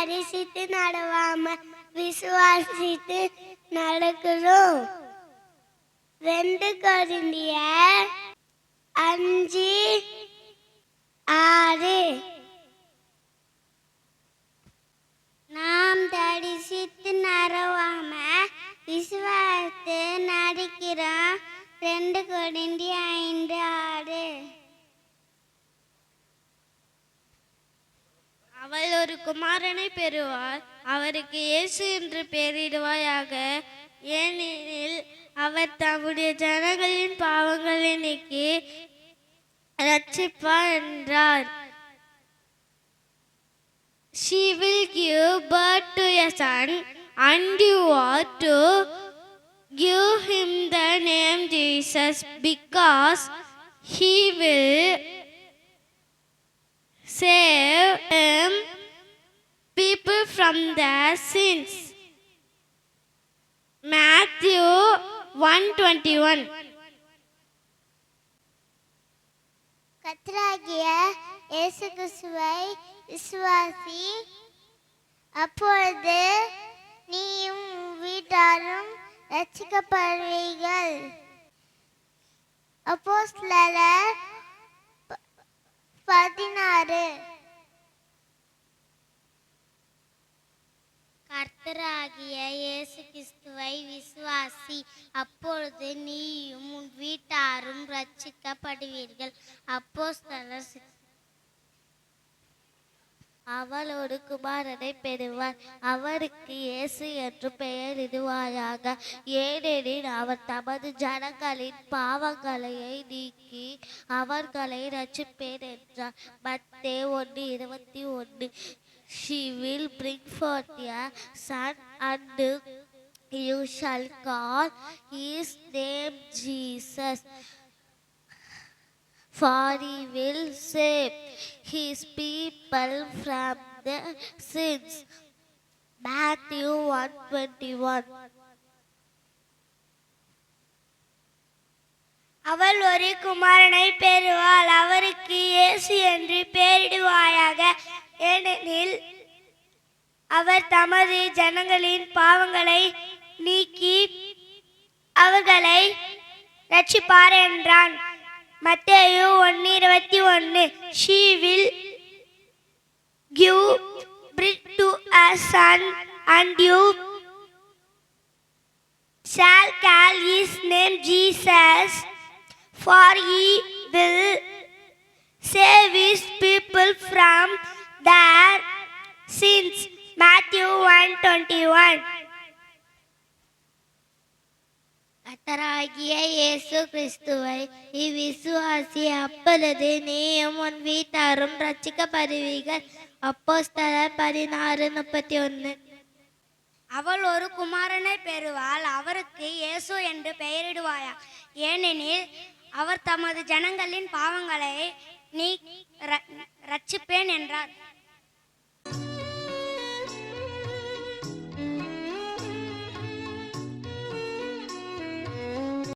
தரிசித்து நடவாம விசுவாசித்து நடக்கிறோம். ரெண்டு கொரிந்திய அஞ்சு ஆறு. நாம் தரிசித்து நடவாம விசுவாசித்து நடிக்கிறோம். ரெண்டு கொரிந்தி ஐந்து ஆறு அவள் ஒரு குமாரனை பெறுவார் அவருக்கு இயேசு என்று பெயரிடுவாயாக ஏனெனில் அவர் தம்முடைய ஜனங்களின் பாவங்களை நீக்கி ரட்சிப்பார் என்றார் She will give birth to a son, and you are to give him the name Jesus because he will save him people from their sins. Matthew 121 கத்ராகிய இயேசு கிறிஸ்துவை விசுவாசி அப்பொழுது நீயும் வீட்டாரும் ரட்சிக்கப்படுவீர்கள் அப்போஸ்தலர் பதினாறு. கர்த்தராகிய இயேசு கிறிஸ்துவை விசுவாசி அப்பொழுது நீயும் உன் வீட்டாரும் ரட்சிக்கப்படுவீர்கள் அப்போஸ்தலர் சி- அவள் ஒரு குமாரனை பெறுவார். அவருக்கு இயேசு என்று பெயரிடுவாயாக ஏனெனில் அவர் தமது ஜனங்களின் பாவங்களையை நீக்கி அவர்களை ரச்சிப்பேன் என்றார். மத்தே ஒன்று இருபத்தி ஒன்று. She will bring forth a son and you shall call his name Jesus for he will save his people from their sins. Matthew 121 அவள் ஒரு குமாரனை பெறுவாள் அவருக்கு இயேசு என்று பெயரிடுவாயாக ஏனெனில் அவர் தமது ஜனங்களின் பாவங்களை நீக்கி அவர்களை ரட்சிப்பார் என்றான். மத்தேயு ஒன்று இருபத்தி ஒன்று she will give birth to a son and you shall call his name Jesus for he will கத்தராகிய இயேசு கிறிஸ்துவை இவ்விசுவாசி அப்பொழுது நீயும் உன் வீட்டாரும் ரட்சிக்கப்படுவீர்கள். அப்போஸ்தலர் பதினாறு முப்பத்தி ஒன்று அவள் ஒரு குமாரனை பெறுவாள் அவருக்கு இயேசு என்று பெயரிடுவாயா? ஏனெனில் அவர் தமது ஜனங்களின் பாவங்களை நீ ரட்சிப்பேன் என்றார்.